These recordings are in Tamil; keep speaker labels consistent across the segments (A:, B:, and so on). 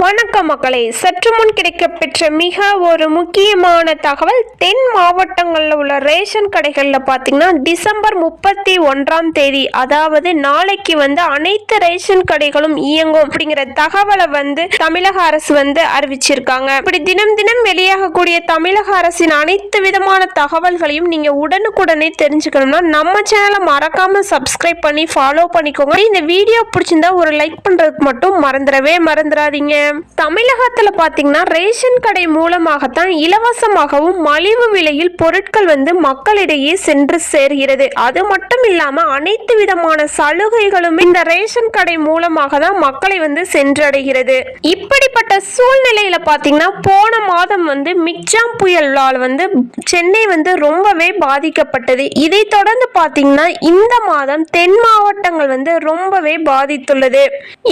A: வணக்கம் மக்களே. சற்று முன் கிடைக்கப்பெற்ற மிக ஒரு முக்கியமான தகவல் தென் மாவட்டங்களில் உள்ள ரேஷன் கடைகளில் பார்த்தீங்கன்னா டிசம்பர் முப்பத்தி ஒன்றாம் தேதி அதாவது நாளைக்கு வந்து அனைத்து ரேஷன் கடைகளும் இயங்கும் அப்படிங்கிற தகவலை வந்து தமிழக அரசு வந்து அறிவிச்சிருக்காங்க. இப்படி தினம் தினம் வெளியாகக்கூடிய தமிழக அரசின் அனைத்து விதமான தகவல்களையும் நீங்கள் உடனுக்குடனே தெரிஞ்சுக்கணும்னா நம்ம சேனலை மறக்காமல் சப்ஸ்கிரைப் பண்ணி ஃபாலோ பண்ணிக்கோங்க. இந்த வீடியோ பிடிச்சிருந்தா ஒரு லைக் பண்ணுறதுக்கு மட்டும் மறந்துடவே மறந்துடாதீங்க. தமிழகத்துல பாத்தீங்கன்னா ரேஷன் கடை மூலமாகத்தான் இலவசமாகவும் மலிவு விலையில் பொருட்கள் வந்து மக்களிடையே சென்று சேர்கிறது. அது மட்டும் இல்லாம அனைத்து விதமான சலுகைகளும் இந்த ரேஷன் கடை மூலமாக தான் மக்களை வந்து சென்றடைகிறது. இப்படிப்பட்ட சூழ்நிலையில பாத்தீங்கன்னா போன மாதம் வந்து மிக்ஜாம் புயலால் வந்து சென்னை வந்து ரொம்பவே பாதிக்கப்பட்டது. இதை தொடர்ந்து பாத்தீங்கன்னா இந்த மாதம் தென் மாவட்டங்கள் வந்து ரொம்பவே பாதித்துள்ளது.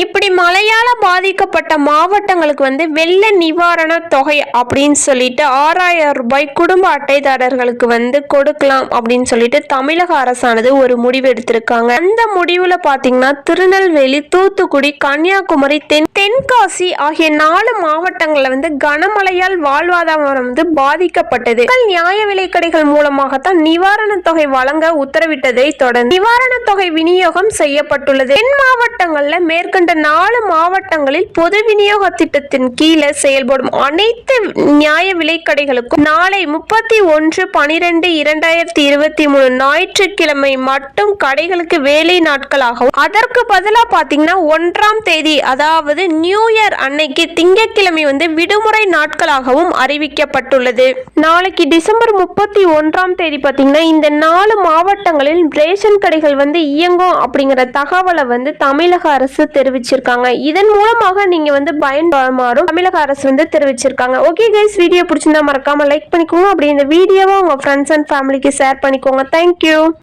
A: இப்படி மழையால பாதிக்கப்பட்ட மாவட்டங்களுக்கு வந்து வெள்ள நிவாரண தொகை அப்படின்னு சொல்லிட்டு ஆறாயிரம் ரூபாய் குடும்ப அட்டைதாரர்களுக்கு வந்து கொடுக்கலாம் அப்படின்னு சொல்லிட்டு தமிழக அரசானது ஒரு முடிவு எடுத்திருக்காங்க. அந்த முடிவுல பாத்தீங்கன்னா திருநெல்வேலி தூத்துக்குடி கன்னியாகுமரி தென் தென்காசி ஆகிய நாலு மாவட்டங்கள்ல வந்து கனமழையால் வாழ்வாதாரம் வந்து பாதிக்கப்பட்டது. மக்கள் நியாய விலைக்கடைகள் மூலமாகத்தான் நிவாரண தொகை வழங்க உத்தரவிட்டதை தொடர்ந்து நிவாரண தொகை விநியோகம் செய்யப்பட்டுள்ளது. தென் மாவட்டங்கள்ல மேற்கண்ட நாலு மாவட்டங்களில் பொது விநியோக திட்டத்தின் கீழே செயல்படும் அனைத்து நியாய விலைக்கடைகளுக்கும் நாளை முப்பத்தி ஒன்று பனிரெண்டு இரண்டாயிரத்தி இருபத்தி மூணு ஞாயிற்றுக்கிழமை மட்டும் கடைகளுக்கு வேலை நாட்களாகவும் அதற்கு பதிலா பாத்தீங்கன்னா ஒன்றாம் தேதி அதாவது நியூ இயர் அன்னைக்கு திங்கட்கிழமை வந்து விடுமுறை நாட்களாகவும் அறிவிக்கப்பட்டுள்ளது. நாளைக்கு டிசம்பர் முப்பத்தி ஒன்றாம் தேதி பாத்தீங்கன்னா இந்த நாலு மாவட்டங்களில் ரேஷன் கடைகள் வந்து இயங்கும் அப்படிங்கிற தகவலை வந்து தமிழக அரசு தெரிவிச்சிருக்காங்க. இதன் மூலமாக நீங்க வந்து பயன்பெறுமாறும் தமிழக அரசு வந்து தெரிவிச்சிருக்காங்க. ஓகே கைஸ் வீடியோ பிடிச்சிருந்தா மறக்காம லைக் பண்ணிக்கோங்க. அப்படி இந்த வீடியோவை உங்க ஃப்ரெண்ட்ஸ் அண்ட் ஃபேமிலிக்கு ஷேர் பண்ணிக்கோங்க. Thank you